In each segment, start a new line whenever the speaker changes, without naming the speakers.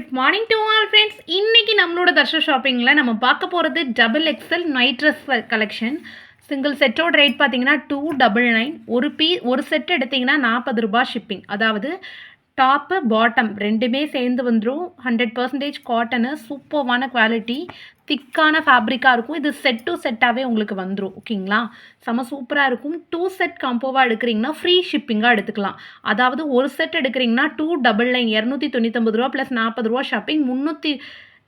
Good morning to all friends இன்னைக்கு நம்மளோட தர்ஷ ஷாப்பிங்கில் நம்ம பார்க்க போகிறது double XL night dress collection single செட்டோட ரேட் பார்த்தீங்கன்னா டூ டபுள் நைன் ஒரு பீ ஒரு செட் எடுத்தீங்கன்னா நாற்பது ரூபாய் ஷிப்பிங் அதாவது டாப்பு பாட்டம் ரெண்டுமே சேர்ந்து வந்துடும் ஹண்ட்ரட் பர்சன்டேஜ் காட்டனு சூப்பர்வான குவாலிட்டி திக்கான ஃபேப்ரிக்காக இருக்கும். இது செட் டு செட்டாகவே உங்களுக்கு வந்துடும் ஓகேங்களா செம சூப்பராக இருக்கும். டூ செட் காம்போவாக எடுக்கிறீங்கன்னா ஃப்ரீ ஷிப்பிங்காக எடுத்துக்கலாம். அதாவது ஒரு செட் எடுக்கிறீங்கன்னா டூ டபுள் நைன் இரநூத்தி தொண்ணூத்தொம்பது ரூபா ப்ளஸ் நாற்பது ரூபா ஷாப்பிங் முந்நூற்றி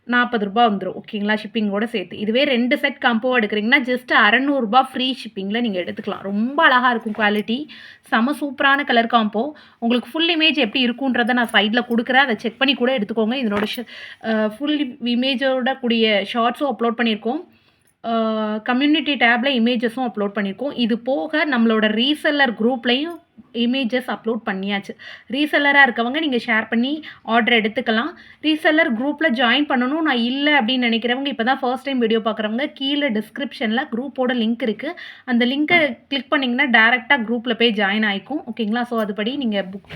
நாற்பது ரூபா வந்துடும் ஓகேங்களா? ஷிப்பிங்கோட சேர்த்து. இதுவே ரெண்டு செட் காம்போவாக எடுக்கிறீங்கன்னா ஜஸ்ட் அறநூறுபா ஃப்ரீ ஷிப்பிங்கில் நீங்கள் எடுத்துக்கலாம். ரொம்ப அழகாக இருக்கும் குவாலிட்டி செம சூப்பரான கலர் காம்போ உங்களுக்கு ஃபுல் இமேஜ் எப்படி இருக்குன்றதை நான் சைடில் கொடுக்குறேன். அதை செக் பண்ணி கூட எடுத்துக்கோங்க. இதனோட ஃபுல் இமேஜோட கூடிய ஷார்ட்ஸும் அப்லோட் பண்ணியிருக்கோம். கம்யூனிட்டி டேப்பில் இமேஜஸும் அப்லோட் பண்ணியிருக்கோம். இது போக நம்மளோட ரீசெல்லர் குரூப்லேயும் இமேஜஸ் அப்லோட் பண்ணியாச்சு. ரீசெல்லராக இருக்கவங்க நீங்கள் ஷேர் பண்ணி ஆர்டர் எடுத்துக்கலாம். ரீசெல்லர் குரூப்பில் ஜாயின் பண்ணணும். நான் இல்லை அப்படின்னு நினைக்கிறவங்க இப்போ தான் ஃபர்ஸ்ட் டைம் வீடியோ பார்க்குறவங்க கீழே டிஸ்கிரிப்ஷனில் குரூப்போட லிங்க் இருக்குது அந்த லிங்க்கை கிளிக் பண்ணிங்கன்னா டேரெக்டாக குரூப்பில் போய் ஜாயின் ஆகிக்கும் ஓகேங்களா ஸோ அதுபடி நீங்கள் புக்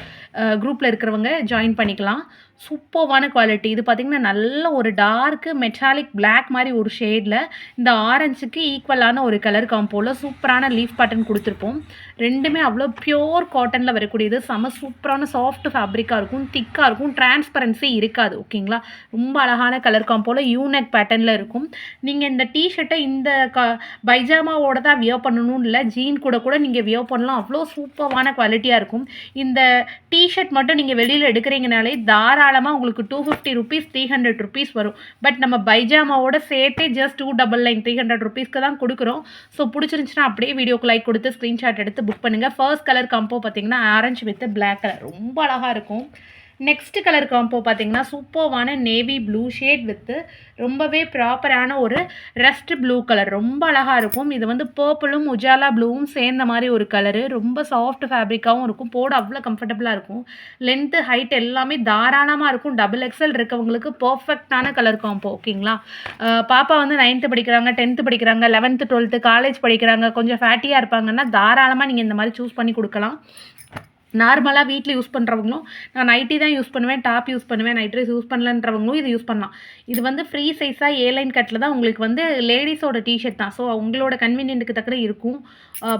குரூப்பில் இருக்கிறவங்க ஜாயின் பண்ணிக்கலாம். சூப்பர்வான குவாலிட்டி இது பார்த்திங்கன்னா நல்ல ஒரு டார்க்கு மெட்டாலிக் பிளாக் மாதிரி ஒரு ஷேடில் இந்த ஆரஞ்சுக்கு ஈக்குவலான ஒரு கலர் காம்போவில் சூப்பரான லீஃப் பேட்டர்ன் கொடுத்துருப்போம். ரெண்டுமே அவ்வளோ பியோர் காட்டனில் வரக்கூடியது. செம சூப்பரான சாஃப்ட் ஃபேப்ரிக்காக இருக்கும் திக்காக இருக்கும் டிரான்ஸ்பரன்சி இருக்காது ஓகேங்களா? ரொம்ப அழகான கலர் காம்போவில் யூனெக் பேட்டர்னில் இருக்கும். நீங்கள் இந்த டிஷர்ட்டை இந்த க பைஜாமாவோட தான் வியோ பண்ணணும்னு இல்லை ஜீன் கூட கூட நீங்கள் வியோ பண்ணலாம். அவ்வளோ சூப்பரான குவாலிட்டியாக இருக்கும். இந்த டிஷர்ட் மட்டும் நீங்கள் வெளியில் எடுக்கிறீங்கனாலே தாராளமாக உங்களுக்கு two fifty rupees three hundred rupees வரும். பட் நம்ம பைஜாமாவோட சேர்த்தே just two double nine three hundred ருபீஸ்க்கு தான் கொடுக்குறோம். ஸோ பிடிச்சிருந்துச்சுன்னா அப்படியே வீடியோக்கு லைக் கொடுத்து ஸ்க்ரீன்ஷாட் எடுத்து புக் பண்ணுங்கள் ஃபர்ஸ்ட் கலர் கம்போ பார்த்தீங்கன்னா ஆரஞ்சு வித் பிளாக் கலர் ரொம்ப அழகாக இருக்கும். நெக்ஸ்ட் கலர் காம்போ பார்த்தீங்கன்னா சூப்பர்வான நேவி ப்ளூ ஷேட் வித்து ரொம்பவே ப்ராப்பரான ஒரு ரெஸ்ட் ப்ளூ கலர் ரொம்ப அழகாக இருக்கும். இது வந்து பர்பிளும் உஜாலா ப்ளூவும் சேர்ந்த மாதிரி ஒரு கலரு ரொம்ப சாஃப்ட் ஃபேப்ரிக்காகவும் இருக்கும். போட அவ்வளோ கம்ஃபர்டபுளாக இருக்கும். லென்த்து ஹைட் எல்லாமே தாராளமாக இருக்கும். டபுள் எக்ஸல் இருக்கவங்களுக்கு பர்ஃபெக்டான கலர் காம்போ ஓகேங்களா பாப்பா வந்து நைன்த்து படிக்கிறாங்க டென்த்து படிக்கிறாங்க லெவன்த்து டுவெல்த்து காலேஜ் படிக்கிறாங்க. கொஞ்சம் ஃபேட்டியாக இருப்பாங்கன்னா தாராளமாக நீங்கள் இந்த மாதிரி சூஸ் பண்ணி கொடுக்கலாம். நார்மலாக வீட்டில் யூஸ் பண்ணுறவங்களும் நான் நைட்டி தான் யூஸ் பண்ணுவேன் டாப் யூஸ் பண்ணுவேன் நைட் ட்ரெஸ் யூஸ் பண்ணலன்றவங்களும் இது யூஸ் பண்ணலாம். இது வந்து ஃப்ரீ சைஸாக ஏ லைன் கட்டில் தான் உங்களுக்கு வந்து லேடிஸோட டிஷர்ட் தான். ஸோ உங்களோட கன்வீனியன்ட்டுக்கு தக்கன இருக்கும்.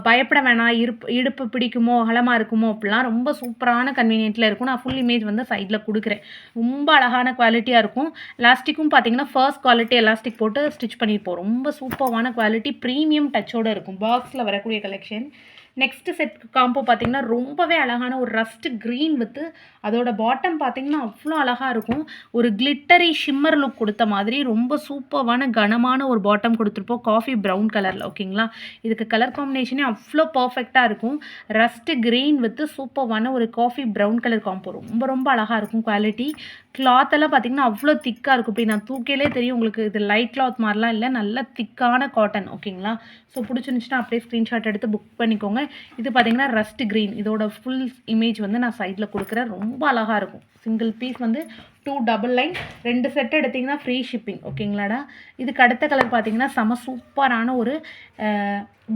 பயப்பட வேணாம். இருப்பு இடுப்பு பிடிக்குமோ அகலமாக இருக்குமோ அப்படிலாம் ரொம்ப சூப்பரான கன்வீனியன்ட்டில் இருக்கும். நான் ஃபுல் இமேஜ் வந்து சைடில் கொடுக்குறேன். ரொம்ப அழகான குவாலிட்டியாக இருக்கும். எலாஸ்டிக்கும் பார்த்தீங்கன்னா ஃபர்ஸ்ட் குவாலிட்டி எலாஸ்டிக் போட்டு ஸ்டிச் பண்ணியிருப்போம் ரொம்ப சூப்பரான குவாலிட்டி ப்ரீமியம் டச்சோடு இருக்கும். பாக்ஸில் வரக்கூடிய கலெக்ஷன் நெக்ஸ்ட் செட் காம்போ பார்த்திங்கன்னா ரொம்பவே அழகான ஒரு ரஸ்ட் க்ரீன் வித்து அதோட பாட்டம் பார்த்தீங்கன்னா அவ்வளோ அழகாக இருக்கும். ஒரு கிளிட்டரி ஷிம்மர் லுக் கொடுத்த மாதிரி ரொம்ப சூப்பர்வான கனமான ஒரு பாட்டம் கொடுத்துருப்போம். காஃபி ப்ரௌன் கலரில் ஓகேங்களா இதுக்கு கலர் காம்பினேஷனே அவ்வளோ பர்ஃபெக்டாக இருக்கும். ரஸ்ட் க்ரீன் வித்து சூப்பர்வான ஒரு காஃபி ப்ரௌன் கலர் காம்போ ரொம்ப ரொம்ப அழகாக இருக்கும் குவாலிட்டி கிளாத் எல்லாம் பார்த்தீங்கன்னா அவ்வளோ திக்காக இருக்கும். இப்படி நான் தூக்கிலே தெரியும் உங்களுக்கு இது லைட் கிளாத் மாதிரிலாம் இல்லை. நல்ல திக்கான காட்டன் ஓகேங்களா ஸோ பிடிச்சிருந்துச்சுன்னா அப்படியே ஸ்க்ரீன்ஷாட் எடுத்து புக் பண்ணிக்கோங்க. இது பார்த்தீங்கன்னா ரஸ்ட் க்ரீன் இதோட ஃபுல் இமேஜ் வந்து நான் சைடில் கொடுக்குறேன். ரொம்ப அழகாக இருக்கும். சிங்கிள் பீஸ் வந்து டூ டபுள் லைன் ரெண்டு செட் எடுத்திங்கன்னா ஃப்ரீ ஷிப்பிங் ஓகேங்களாடா இதுக்கு அடுத்த கலர் பார்த்தீங்கன்னா செம சூப்பரான ஒரு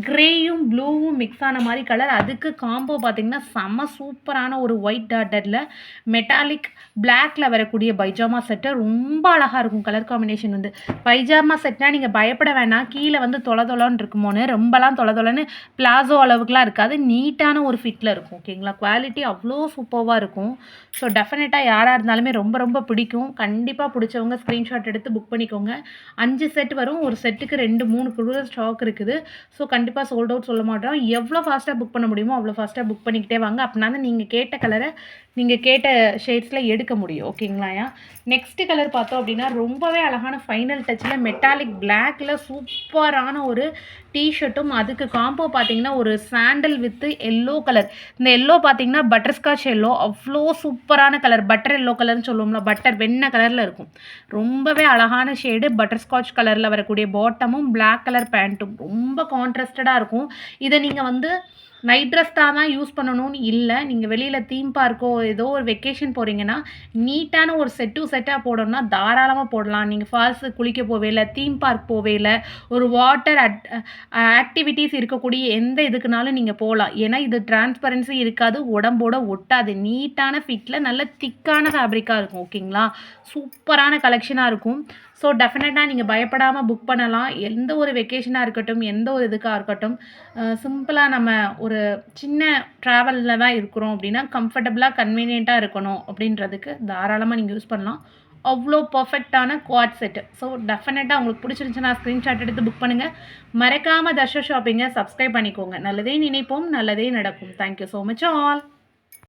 க்ரேயும் ப்ளூவும் மிக்ஸ் ஆன மாதிரி கலர் அதுக்கு காம்போ பார்த்தீங்கன்னா செம சூப்பரான ஒரு ஒயிட் டாட்டரில் மெட்டாலிக் பிளாக்கில் வரக்கூடிய பைஜாமா செட்டை ரொம்ப அழகாக இருக்கும் கலர் காம்பினேஷன் வந்து. பைஜாமா செட்னா நீங்கள் பயப்பட வேணாம். கீழே வந்து தொலை தொலைன்னு இருக்குமோன்னு ரொம்பலாம் தொலை தொலைன்னு பிளாசோ அளவுக்குலாம் இருக்காது. நீட்டான ஒரு ஃபிட்டில் இருக்கும் ஓகேங்களா குவாலிட்டி அவ்வளோ சூப்பராக இருக்கும். ஸோ டெஃபினட்டாக யாராக இருந்தாலுமே ரொம்ப ரொம்ப பிடிக்கும். கண்டிப்பாக பிடிச்சவங்க ஸ்க்ரீன்ஷாட் எடுத்து புக் பண்ணிக்கோங்க. அஞ்சு செட் வரும். ஒரு செட்டுக்கு ரெண்டு மூணு குழுவில் ஸ்டாக் இருக்குது. ஸோ கண்டிப்பாக சோல்ட் அவுட் சொல்ல மாட்டோம். எவ்வளோ ஃபாஸ்ட்டாக புக் பண்ண முடியுமோ அவ்வளோ ஃபாஸ்ட்டாக புக் பண்ணிக்கிட்டே வாங்க. அப்படின்னா நீங்கள் கேட்ட கலரை நீங்கள் கேட்ட ஷேட்ஸில் எடுக்க முடியும். ஓகேங்களாயா நெக்ஸ்ட் கலர் பார்த்தோம் அப்படின்னா ரொம்பவே அழகான ஃபைனல் டச்சில் மெட்டாலிக் பிளாக்கில் சூப்பரான ஒரு டிஷர்ட்டும் அதுக்கு காம்போ பார்த்தீங்கன்னா ஒரு சாண்டல் வித்து எல்லோ கலர் இந்த எல்லோ பார்த்தீங்கன்னா பட்டர்ஸ்காட்ச் எல்லோ அவ்வளோ சூப்பரான கலர் பட்டர் எல்லோ கலர்னு சொல்லுவோம்ல பட்டர் வெண்ணெய் கலரில் இருக்கும். ரொம்பவே அழகான ஷேடு பட்டர்ஸ்காட்ச் கலரில் வரக்கூடிய பாட்டமும் பிளாக் கலர் பேண்ட்டும் ரொம்ப கான்ட்ராஸ்டடாக இருக்கும். இதை நீங்கள் வந்து நைட் தான் யூஸ் பண்ணணும்னு இல்லை. நீங்கள் வெளியில் தீம் பார்க்கோ ஏதோ ஒரு வெக்கேஷன் போகிறீங்கன்னா நீட்டான ஒரு செட் டு செட்டாக போடணும்னா தாராளமாக போடலாம். நீங்கள் ஃபால்ஸு குளிக்க போவேல தீம் பார்க் போவேல ஒரு வாட்டர் அட் ஆக்டிவிட்டீஸ் இருக்கக்கூடிய எந்த இதுக்குனாலும் நீங்கள் போகலாம் ஏன்னா இது டிரான்ஸ்பரன்சி இருக்காது உடம்போட ஒட்டாது. நீட்டான ஃபிட்டில் நல்ல திக்கான ஃபேப்ரிக்காக இருக்கும் ஓகேங்களா சூப்பரான கலெக்ஷனாக இருக்கும். ஸோ டெஃபினட்டாக நீங்கள் பயப்படாமல் புக் பண்ணலாம். எந்த ஒரு வெக்கேஷனாக இருக்கட்டும் எந்த ஒரு இதுக்காக இருக்கட்டும் சிம்பிளாக நம்ம ஒரு சின்ன ட்ராவலில் தான் இருக்கிறோம் அப்படின்னா கம்ஃபர்டபுளாக கன்வீனியண்ட்டாக இருக்கணும் அப்படின்றதுக்கு தாராளமாக நீங்கள் யூஸ் பண்ணலாம். அவ்வளோ பர்ஃபெக்டான குவாட் செட்டு ஸோ டெஃபினட்டாக உங்களுக்கு பிடிச்சிருந்துச்சுன்னா ஸ்க்ரீன்ஷாட் எடுத்து புக் பண்ணுங்கள் மறக்காமல் தர்ஷா ஷாப்பிங்கை சப்ஸ்கிரைப் பண்ணிக்கோங்க. நல்லதே நினைப்போம் நல்லதே நடக்கும். Thank you so much all